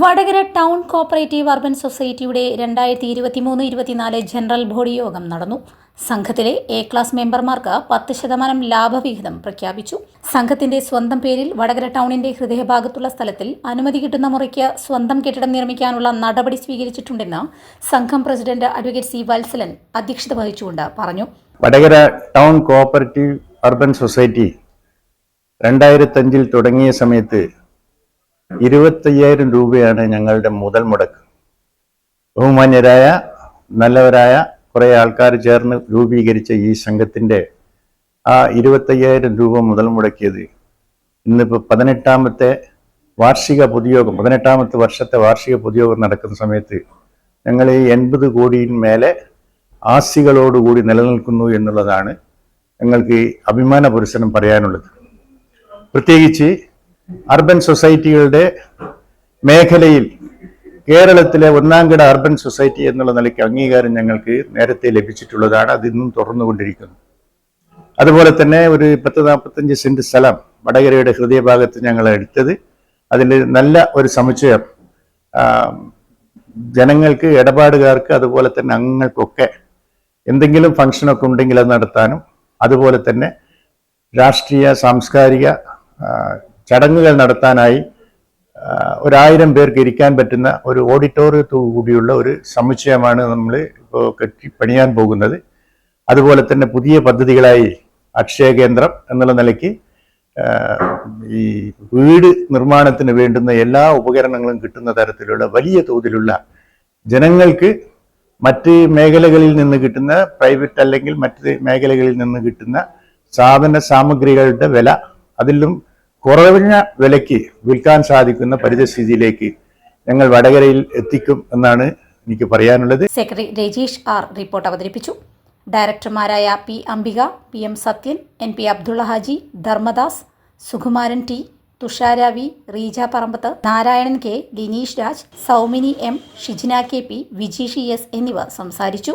Vadakara town cooperative urban സൊസൈറ്റിയുടെ രണ്ടായിരത്തി ഇരുപത്തിമൂന്ന് ഇരുപത്തിനാല് ജനറൽ ബോഡി യോഗം നടന്നു. സംഘത്തിലെ എ ക്ലാസ് മെമ്പർമാർക്ക് പത്ത് ശതമാനം ലാഭവിഹിതം പ്രഖ്യാപിച്ചു. സംഘത്തിന്റെ സ്വന്തം പേരിൽ വടകര ടൗണിന്റെ ഹൃദയഭാഗത്തുള്ള സ്ഥലത്തിൽ അനുമതി കിട്ടുന്ന മുറയ്ക്ക് സ്വന്തം കെട്ടിടം നിർമ്മിക്കാനുള്ള നടപടി സ്വീകരിച്ചിട്ടുണ്ടെന്ന് സംഘം പ്രസിഡന്റ് അഡ്വക്കേറ്റ് സി വത്സലൻ അധ്യക്ഷത വഹിച്ചുകൊണ്ട് പറഞ്ഞു. Vadakara town cooperative urban society രണ്ടായിരത്തഞ്ചിൽ തുടങ്ങിയ സമയത്ത് ഇരുപത്തയ്യായിരം രൂപയാണ് ഞങ്ങളുടെ മുതൽ മുടക്ക്. ബഹുമാന്യരായ നല്ലവരായ കുറേ ആൾക്കാർ ചേർന്ന് രൂപീകരിച്ച ഈ സംഘത്തിന്റെ ആ ഇരുപത്തയ്യായിരം രൂപ മുതൽ മുടക്കിയത് ഇന്നിപ്പോൾ പതിനെട്ടാമത്തെ വാർഷിക പൊതുയോഗം പതിനെട്ടാമത്തെ വർഷത്തെ വാർഷിക പൊതുയോഗം നടക്കുന്ന സമയത്ത് ഞങ്ങൾ ഈ എൺപത് കോടിയിൽ മേലെ ആസ്തികളോടുകൂടി നിലനിൽക്കുന്നു എന്നുള്ളതാണ് ഞങ്ങൾക്ക് അഭിമാന പുരസരം പറയാനുള്ളത്. പ്രത്യേകിച്ച് അർബൻ സൊസൈറ്റികളുടെ മേഖലയിൽ കേരളത്തിലെ ഒന്നാംകിട അർബൻ സൊസൈറ്റി എന്നുള്ള നിലയ്ക്ക് അംഗീകാരം ഞങ്ങൾക്ക് നേരത്തെ ലഭിച്ചിട്ടുള്ളതാണ്. അതിന്നും തുറന്നുകൊണ്ടിരിക്കുന്നു അതുപോലെ തന്നെ ഒരു പത്ത് നാൽപ്പത്തഞ്ച് സെന്റ് സ്ഥലം വടകരയുടെ ഹൃദയഭാഗത്ത് ഞങ്ങൾ എടുത്തത്. അതിൽ നല്ല ഒരു സമുച്ചയം ജനങ്ങൾക്ക് ഇടപാടുകാർക്ക് അതുപോലെ തന്നെ അംഗങ്ങൾക്കൊക്കെ എന്തെങ്കിലും ഫംഗ്ഷനൊക്കെ ഉണ്ടെങ്കിൽ അത് നടത്താനും അതുപോലെ തന്നെ രാഷ്ട്രീയ സാംസ്കാരിക ചടങ്ങുകൾ നടത്താനായി ഒരായിരം പേർക്ക് ഇരിക്കാൻ പറ്റുന്ന ഒരു ഓഡിറ്റോറിയത്തോടു കൂടിയുള്ള ഒരു സമുച്ചയമാണ് നമ്മൾ ഇപ്പോൾ കെട്ടി പണിയാൻ പോകുന്നത്. അതുപോലെ തന്നെ പുതിയ പദ്ധതികളായി അക്ഷയ കേന്ദ്രം എന്നുള്ള നിലയ്ക്ക് ഈ വീട് നിർമ്മാണത്തിന് വേണ്ടുന്ന എല്ലാ ഉപകരണങ്ങളും കിട്ടുന്ന തരത്തിലുള്ള വലിയ തോതിലുള്ള ജനങ്ങൾക്ക് മറ്റ് മേഖലകളിൽ നിന്ന് കിട്ടുന്ന പ്രൈവറ്റ് അല്ലെങ്കിൽ മറ്റ് മേഖലകളിൽ നിന്ന് കിട്ടുന്ന സാധന സാമഗ്രികളുടെ വില അതിലും കുറഞ്ഞ വിലയ്ക്ക് വിൽക്കാൻ സാധിക്കുന്ന പരിതസ്ഥിതിയിലേക്ക് ഞങ്ങൾ വടകരയിൽ എത്തിക്കും എന്നാണ് എനിക്ക് പറയാനുള്ളത്. സെക്രട്ടറി രജീഷ് ആർ റിപ്പോർട്ട് അവതരിപ്പിച്ചു. ഡയറക്ടർമാരായ P Ambika P M Sathyan N P Abdulla Haji Dharmadas Sukumaran T Thushara V Reeja Parambath Narayanan K Lineesh Raj Soumini M Shijina K P വിജീഷി S എന്നിവർ സംസാരിച്ചു.